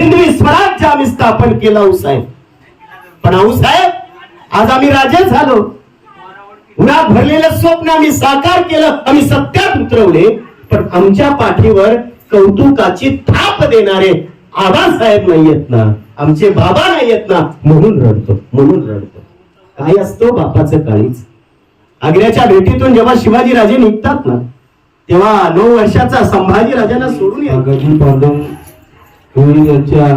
हिंदवी स्वराज्य आम्ही स्थापन केलं आऊसाहेब पण आऊसाहेब आज आम्ही राजे झालो. उन्हात भरलेलं स्वप्न आम्ही साकार केलं आम्ही सत्यात उतरवले. पण आमच्या पाठीवर कौतुकाची थाप देणारे आबासाहेब नाहीयेत ना आमचे बाबा नाहीयेत ना म्हणून रडतो म्हणून रडतो. काय असतो बापाचं काळीच. आग्र्याच्या भेटीतून जेव्हा शिवाजी राजे निघतात ना तेव्हा नऊ वर्षाचा संभाजी राजांना सोडून येतो यांच्या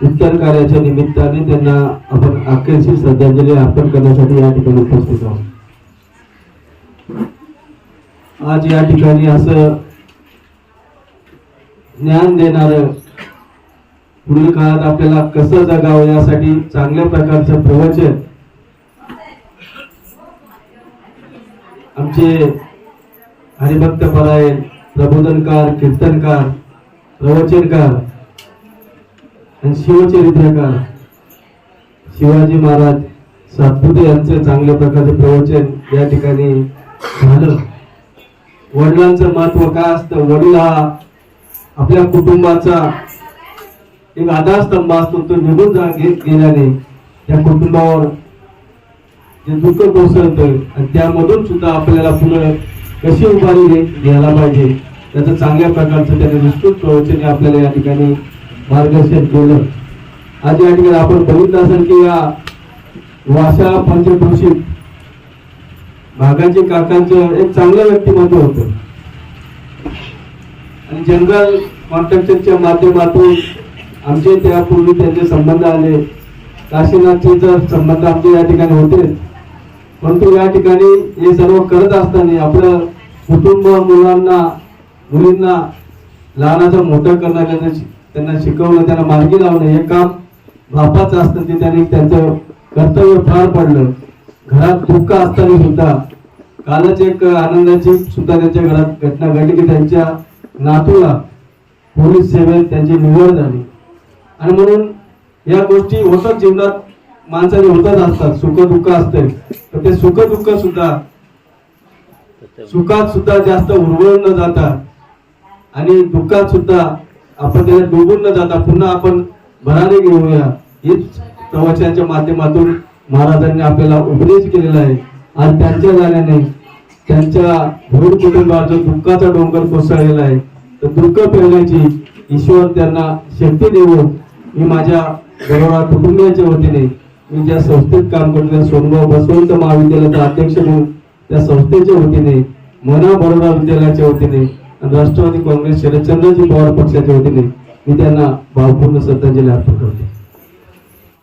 उत्तर कार्याच्या निमित्ताने त्यांना आपण अखेरची श्रद्धांजली अर्पण करण्यासाठी या ठिकाणी उपस्थित आहोत. आज या ठिकाणी असं ज्ञान देणार पुढील काळात आपल्याला कसं जगावं यासाठी चांगल्या प्रकारचं प्रवचन आमचे हरिभक्त परायण प्रबोधनकार कीर्तनकार प्रवचनकार आणि शिवचरित्रकार शिवाजी महाराज सातपुते यांचं चांगल्या प्रकारचे प्रवचन या ठिकाणी झालं. वडिलांचं महत्त्व काय असतं? वडील हा आपल्या कुटुंबाचा एक आधारस्तंभ असतो तो निघून जा गेल्याने त्या कुटुंबावर जे दुःख कोसळतं आणि त्यामधून सुद्धा आपल्याला पुन्हा कशी उभारी घ्यायला पाहिजे त्याचं चांगल्या प्रकारचं त्याने विस्तृत प्रवचने आपल्याला या ठिकाणी मार्गदर्शन केलं. आज या ठिकाणी आपण बघितलं असेल की या वाशा पंचक्रोशीत भागाजी काकांचं एक चांगलं व्यक्तिमत्व होतं. आणि जनरल कॉन्ट्रॅक्टरच्या माध्यमातून आमचे त्यापूर्वी त्यांचे संबंध आले. काशीनाथचे तर संबंध आमचे या ठिकाणी होते. परंतु या ठिकाणी हे सर्व करत असताना आपलं कुटुंब मुलांना मुलींना लहानाचं मोठं करणाऱ्या त्यांना शिकवणं त्यांना मार्गी लावणं हे काम बापाचं असतं ते त्यांनी त्यांचं कर्तव्य पार पडलं. घरात दुःख असताना सुद्धा कालच एक आनंदाची सुद्धा त्यांच्या घरात घटना घडली की त्यांच्या नातूला पोलीस सेवेत त्यांची निवड झाली. आणि म्हणून या गोष्टी होतात जीवनात माणसाने होतच असतात. सुख दुःख असते तर ते सुख दुःख सुद्धा सुखात सुद्धा जास्त उरवून न जाता आणि दुःखात सुद्धा आपण त्याला डोबून न जाता पुन्हा आपण भराने घेऊया. हेच प्रवचनाच्या माध्यमातून महाराजांनी आपल्याला उपदेश केलेला आहे. आणि त्यांच्या जाण्याने त्यांच्या भूड कुटुंबाचा दुःखाचा डोंगर कोसळलेला आहे. तर दुःख पेरण्याची ईश्वर त्यांना शक्ती देऊन मी माझ्या बरोबर कुटुंबियाच्या वतीने मी ज्या संस्थेत काम करतो त्या सोनगाव बसवंत महाविद्यालयाचा अध्यक्ष म्हणून त्या संस्थेच्या वतीने मना बरोडा विद्यालयाच्या वतीने आणि राष्ट्रवादी काँग्रेस शरदचंद्रजी पवार पक्षाच्या वतीने मी त्यांना भावपूर्ण श्रद्धांजली अर्पण करतो.